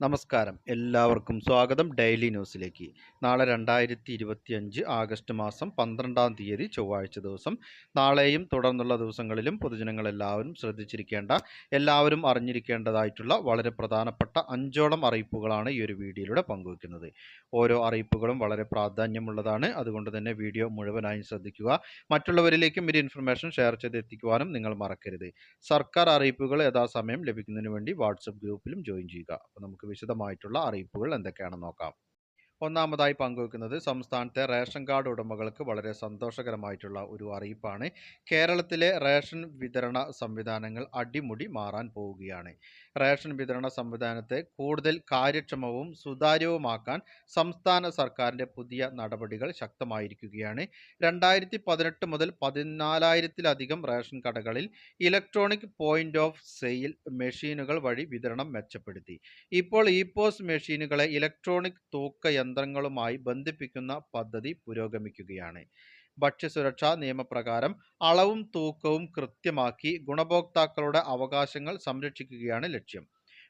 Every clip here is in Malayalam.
നമസ്കാരം. എല്ലാവർക്കും സ്വാഗതം ഡെയിലി ന്യൂസിലേക്ക്. നാളെ രണ്ടായിരത്തി ഇരുപത്തി അഞ്ച് ആഗസ്റ്റ് മാസം പന്ത്രണ്ടാം തീയതി ചൊവ്വാഴ്ച ദിവസം. നാളെയും തുടർന്നുള്ള ദിവസങ്ങളിലും പൊതുജനങ്ങളെല്ലാവരും ശ്രദ്ധിച്ചിരിക്കേണ്ട എല്ലാവരും അറിഞ്ഞിരിക്കേണ്ടതായിട്ടുള്ള വളരെ പ്രധാനപ്പെട്ട അഞ്ചോളം അറിയിപ്പുകളാണ് ഈ ഒരു വീഡിയോയിലൂടെ പങ്കുവയ്ക്കുന്നത്. ഓരോ അറിയിപ്പുകളും വളരെ പ്രാധാന്യമുള്ളതാണ്. അതുകൊണ്ട് തന്നെ വീഡിയോ മുഴുവനായും ശ്രദ്ധിക്കുക. മറ്റുള്ളവരിലേക്കും ഒരു ഇൻഫർമേഷൻ ഷെയർ ചെയ്ത് എത്തിക്കുവാനും നിങ്ങൾ മറക്കരുത്. സർക്കാർ അറിയിപ്പുകൾ യഥാസമയം ലഭിക്കുന്നതിന് വേണ്ടി വാട്സപ്പ് ഗ്രൂപ്പിലും ജോയിൻ ചെയ്യുക. അപ്പോൾ നമുക്ക് വിശദമായിട്ടുള്ള അറിയിപ്പുകൾ എന്തൊക്കെയാണെന്ന് നോക്കാം. ഒന്നാമതായി പങ്കുവെക്കുന്നത് സംസ്ഥാനത്തെ റേഷൻ കാർഡ് ഉടമകൾക്ക് വളരെ സന്തോഷകരമായിട്ടുള്ള ഒരു അറിയിപ്പാണ്. കേരളത്തിലെ റേഷൻ വിതരണ സംവിധാനങ്ങൾ അടിമുടി മാറാൻ പോവുകയാണ്. റേഷൻ വിതരണ സംവിധാനത്തെ കൂടുതൽ കാര്യക്ഷമവും സുതാര്യവുമാക്കാൻ സംസ്ഥാന സർക്കാരിന്റെ പുതിയ നടപടികൾ ശക്തമായിരിക്കുകയാണ്. രണ്ടായിരത്തി പതിനെട്ട് മുതൽ പതിനാലായിരത്തിലധികം റേഷൻ കടകളിൽ ഇലക്ട്രോണിക് പോയിന്റ് ഓഫ് സെയിൽ മെഷീനുകൾ വഴി വിതരണം മെച്ചപ്പെടുത്തി. ഇപ്പോൾ ഇ പോസ് മെഷീനുകളെ ഇലക്ട്രോണിക് തൂക്ക യന്ത്രങ്ങളുമായി ബന്ധിപ്പിക്കുന്ന പദ്ധതി പുരോഗമിക്കുകയാണ്. ഭക്ഷ്യസുരക്ഷാ നിയമപ്രകാരം അളവും തൂക്കവും കൃത്യമാക്കി ഗുണഭോക്താക്കളുടെ അവകാശങ്ങൾ സംരക്ഷിക്കുകയാണ് ലക്ഷ്യം.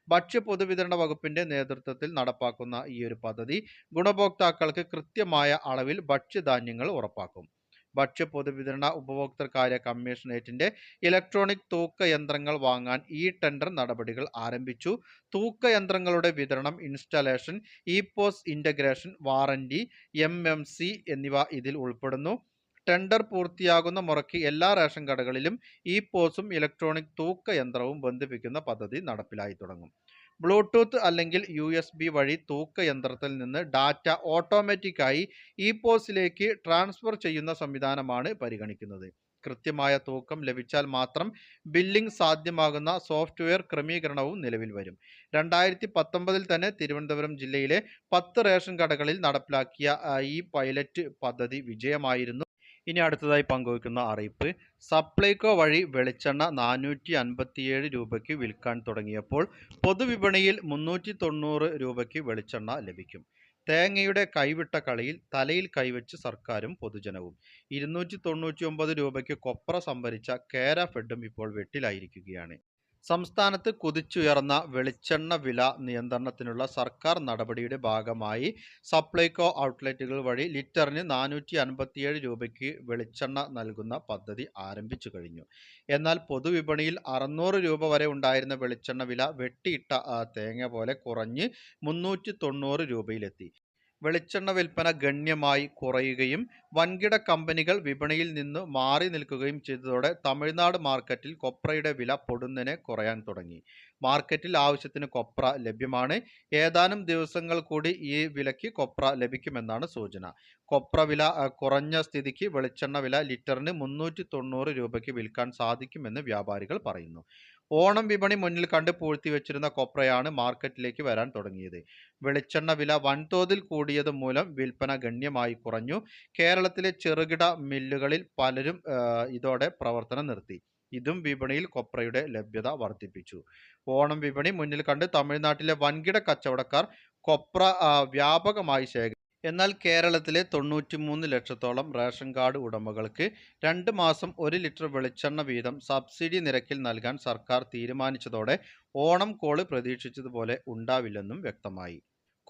ഭക്ഷ്യ പൊതുവിതരണ വകുപ്പിന്റെ നേതൃത്വത്തിൽ നടപ്പാക്കുന്ന ഈ ഒരു പദ്ധതി ഗുണഭോക്താക്കൾക്ക് കൃത്യമായ അളവിൽ ഭക്ഷ്യധാന്യങ്ങൾ ഉറപ്പാക്കും. ഭക്ഷ്യ പൊതുവിതരണ ഉപഭോക്തൃകാര്യ കമ്മീഷണറേറ്റിന്റെ ഇലക്ട്രോണിക് തൂക്ക യന്ത്രങ്ങൾ വാങ്ങാൻ ഇ ടെൻഡർ നടപടികൾ ആരംഭിച്ചു. തൂക്ക യന്ത്രങ്ങളുടെ വിതരണം installation E POS integration warranty M എന്നിവ ഇതിൽ ഉൾപ്പെടുന്നു. ടെൻഡർ പൂർത്തിയാകുന്ന മുറയ്ക്ക് എല്ലാ റേഷൻ കടകളിലും ഇ പോസും ഇലക്ട്രോണിക് തൂക്ക യന്ത്രവും ബന്ധിപ്പിക്കുന്ന പദ്ധതി നടപ്പിലായി തുടങ്ങും. ബ്ലൂടൂത്ത് അല്ലെങ്കിൽ യു എസ് ബി വഴി തൂക്ക യന്ത്രത്തിൽ നിന്ന് ഡാറ്റ ഓട്ടോമാറ്റിക്കായി ഇ പോസിലേക്ക് ട്രാൻസ്ഫർ ചെയ്യുന്ന സംവിധാനമാണ് പരിഗണിക്കുന്നത്. കൃത്യമായ തൂക്കം ലഭിച്ചാൽ മാത്രം ബില്ലിംഗ് സാധ്യമാകുന്ന സോഫ്റ്റ്വെയർ ക്രമീകരണവും നിലവിൽ വരും. രണ്ടായിരത്തി പത്തൊമ്പതിൽ തന്നെ തിരുവനന്തപുരം ജില്ലയിലെ പത്ത് റേഷൻ കടകളിൽ നടപ്പിലാക്കിയ ഈ പൈലറ്റ് പദ്ധതി വിജയമായിരുന്നു. ഇനി അടുത്തതായി പങ്കുവയ്ക്കുന്ന അറിയിപ്പ്. സപ്ലൈകോ വഴി വെളിച്ചെണ്ണ നാനൂറ്റി അൻപത്തിയേഴ് രൂപയ്ക്ക് വിൽക്കാൻ തുടങ്ങിയപ്പോൾ പൊതുവിപണിയിൽ മുന്നൂറ്റി തൊണ്ണൂറ് രൂപയ്ക്ക് വെളിച്ചെണ്ണ ലഭിക്കും. തേങ്ങയുടെ കൈവിട്ട കളിയിൽ തലയിൽ കൈവച്ച് സർക്കാരും പൊതുജനവും. ഇരുന്നൂറ്റി തൊണ്ണൂറ്റി ഒമ്പത് രൂപയ്ക്ക് കൊപ്ര സംഭരിച്ച കേര ഫെഡും ഇപ്പോൾ വെട്ടിലായിരിക്കുകയാണ്. സംസ്ഥാനത്ത് കുതിച്ചുയർന്ന വെളിച്ചെണ്ണ വില നിയന്ത്രണത്തിനുള്ള സർക്കാർ നടപടിയുടെ ഭാഗമായി സപ്ലൈകോ ഔട്ട്ലെറ്റുകൾ വഴി ലിറ്ററിന് നാനൂറ്റി അൻപത്തിയേഴ് രൂപയ്ക്ക് വെളിച്ചെണ്ണ നൽകുന്ന പദ്ധതി ആരംഭിച്ചു കഴിഞ്ഞു. എന്നാൽ പൊതുവിപണിയിൽ അറുന്നൂറ് രൂപ വരെ ഉണ്ടായിരുന്ന വെളിച്ചെണ്ണ വില വെട്ടിയിട്ട തേങ്ങ പോലെ കുറഞ്ഞ് മുന്നൂറ്റി തൊണ്ണൂറ് രൂപയിലെത്തി. വെളിച്ചെണ്ണ വിൽപ്പന ഗണ്യമായി കുറയുകയും വൻകിട കമ്പനികൾ വിപണിയിൽ നിന്ന് മാറി നിൽക്കുകയും ചെയ്തതോടെ തമിഴ്നാട് മാർക്കറ്റിൽ കൊപ്രയുടെ വില പൊടുന്നനെ കുറയാൻ തുടങ്ങി. മാർക്കറ്റിൽ ആവശ്യത്തിന് കൊപ്ര ലഭ്യമാണ്. ഏതാനും ദിവസങ്ങൾ കൂടി ഈ വിലയ്ക്ക് കൊപ്ര ലഭിക്കുമെന്നാണ് സൂചന. കൊപ്ര വില കുറഞ്ഞ സ്ഥിതിക്ക് വെളിച്ചെണ്ണ വില ലിറ്ററിന് മുന്നൂറ്റി രൂപയ്ക്ക് വിൽക്കാൻ സാധിക്കുമെന്ന് വ്യാപാരികൾ പറയുന്നു. ഓണം വിപണി മുന്നിൽ കണ്ട് പൂഴ്ത്തിവെച്ചിരുന്ന കൊപ്രയാണ് മാർക്കറ്റിലേക്ക് വരാൻ തുടങ്ങിയത്. വെളിച്ചെണ്ണ വില വൻതോതിൽ കൂടിയത് മൂലം വിൽപ്പന ഗണ്യമായി കുറഞ്ഞു. കേരളത്തിലെ ചെറുകിട മില്ലുകളിൽ പലരും ഇതോടെ പ്രവർത്തനം നിർത്തി. ഇതും വിപണിയിൽ കൊപ്രയുടെ ലഭ്യത വർദ്ധിപ്പിച്ചു. ഓണം വിപണി മുന്നിൽ കണ്ട് തമിഴ്നാട്ടിലെ വൻകിട കച്ചവടക്കാർ കൊപ്ര വ്യാപകമായി ശേഖരിച്ചു എന്നാൽ കേരളത്തിലെ തൊണ്ണൂറ്റിമൂന്ന് ലക്ഷത്തോളം റേഷൻ കാർഡ് ഉടമകൾക്ക് രണ്ട് മാസം ഒരു ലിറ്റർ വെളിച്ചെണ്ണ വീതം സബ്സിഡി നിരക്കിൽ നൽകാൻ സർക്കാർ തീരുമാനിച്ചതോടെ ഓണം കോൾ പ്രതീക്ഷിച്ചതുപോലെ ഉണ്ടാവില്ലെന്നും വ്യക്തമായി.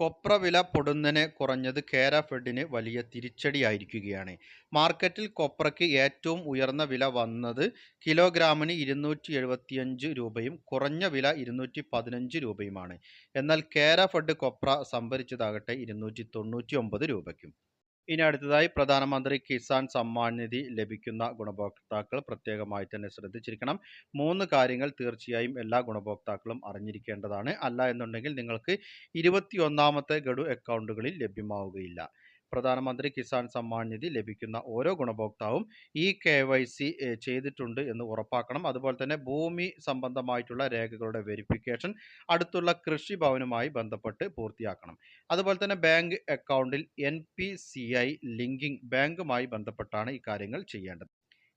കൊപ്ര വില പൊടുന്നനെ കുറഞ്ഞത് കേര ഫെഡിന് വലിയ തിരിച്ചടിയായിരിക്കുകയാണ്. മാർക്കറ്റിൽ കൊപ്രയ്ക്ക് ഏറ്റവും ഉയർന്ന വില വന്നത് കിലോഗ്രാമിന് ഇരുന്നൂറ്റി എഴുപത്തിയഞ്ച് രൂപയും കുറഞ്ഞ വില ഇരുന്നൂറ്റി പതിനഞ്ച് രൂപയുമാണ്. എന്നാൽ കേര ഫെഡ് കൊപ്ര സംഭരിച്ചതാകട്ടെ ഇരുന്നൂറ്റി തൊണ്ണൂറ്റി ഒമ്പത് രൂപയ്ക്കും. ഇനി അടുത്തതായി പ്രധാനമന്ത്രി കിസാൻ സമ്മാൻ നിധി ലഭിക്കുന്ന ഗുണഭോക്താക്കൾ പ്രത്യേകമായി തന്നെ ശ്രദ്ധിച്ചിരിക്കണം. മൂന്ന് കാര്യങ്ങൾ തീർച്ചയായും എല്ലാ ഗുണഭോക്താക്കളും അറിഞ്ഞിരിക്കേണ്ടതാണ്. അല്ല എന്നുണ്ടെങ്കിൽ നിങ്ങൾക്ക് ഇരുപത്തി ഒന്നാമത്തെ ഗഡു അക്കൗണ്ടുകളിൽ ലഭ്യമാവുകയില്ല. പ്രധാനമന്ത്രി കിസാൻ സമ്മാൻ നിധി ലഭിക്കുന്ന ഓരോ ഗുണഭോക്താവും ഈ കെ വൈ സി ചെയ്തിട്ടുണ്ട് എന്ന് ഉറപ്പാക്കണം. അതുപോലെ തന്നെ ഭൂമി സംബന്ധമായിട്ടുള്ള രേഖകളുടെ വെരിഫിക്കേഷൻ അടുത്തുള്ള കൃഷി ഭവനുമായി ബന്ധപ്പെട്ട് പൂർത്തിയാക്കണം. അതുപോലെ തന്നെ ബാങ്ക് അക്കൗണ്ടിൽ N P C I linking ബാങ്കുമായി ബന്ധപ്പെട്ടാണ് ഇക്കാര്യങ്ങൾ കാര്യങ്ങൾ ചെയ്യേണ്ടത്.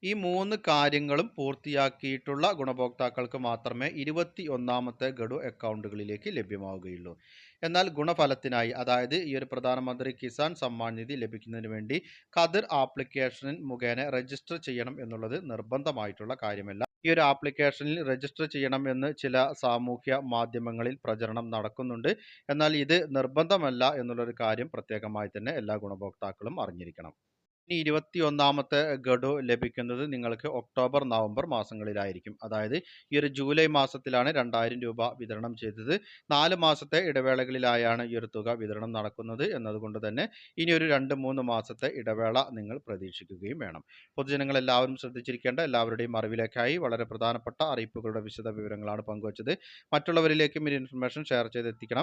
ഈ മൂന്ന് കാര്യങ്ങളും പൂർത്തിയാക്കിയിട്ടുള്ള ഗുണഭോക്താക്കൾക്ക് മാത്രമേ ഇരുപത്തി ഒന്നാമത്തെ ഗഡു അക്കൗണ്ടുകളിലേക്ക് ലഭ്യമാവുകയുള്ളൂ. എന്നാൽ ഗുണഫലത്തിനായി അതായത് ഈ ഒരു പ്രധാനമന്ത്രി കിസാൻ സമ്മാൻ നിധി ലഭിക്കുന്നതിന് വേണ്ടി കതിർ ആപ്ലിക്കേഷനിൽ മുഖേന രജിസ്റ്റർ ചെയ്യണം എന്നുള്ളത് നിർബന്ധമായിട്ടുള്ള കാര്യമല്ല. ഈ ഒരു ആപ്ലിക്കേഷനിൽ രജിസ്റ്റർ ചെയ്യണം എന്ന് ചില സാമൂഹ്യ മാധ്യമങ്ങളിൽ പ്രചരണം നടക്കുന്നുണ്ട്. എന്നാൽ ഇത് നിർബന്ധമല്ല എന്നുള്ളൊരു കാര്യം പ്രത്യേകമായി തന്നെ എല്ലാ ഗുണഭോക്താക്കളും അറിഞ്ഞിരിക്കണം. ഇനി ഇരുപത്തി ഒന്നാമത്തെ ഗഡു ലഭിക്കുന്നത് നിങ്ങൾക്ക് ഒക്ടോബർ നവംബർ മാസങ്ങളിലായിരിക്കും. അതായത് ഈ ഒരു ജൂലൈ മാസത്തിലാണ് രണ്ടായിരം രൂപ വിതരണം ചെയ്തത്. നാല് മാസത്തെ ഇടവേളകളിലായാണ് ഈ ഒരു തുക വിതരണം നടക്കുന്നത് എന്നതുകൊണ്ട് തന്നെ ഇനി ഒരു രണ്ട് മൂന്ന് മാസത്തെ ഇടവേള നിങ്ങൾ പ്രതീക്ഷിക്കുകയും വേണം. പൊതുജനങ്ങൾ എല്ലാവരും ശ്രദ്ധിച്ചിരിക്കേണ്ട എല്ലാവരുടെയും അറിവിലേക്കായി വളരെ പ്രധാനപ്പെട്ട അറിയിപ്പുകളുടെ വിശദ വിവരങ്ങളാണ് പങ്കുവച്ചത്. മറ്റുള്ളവരിലേക്കും ഈ ഇൻഫർമേഷൻ ഷെയർ ചെയ്തെത്തിക്കണം.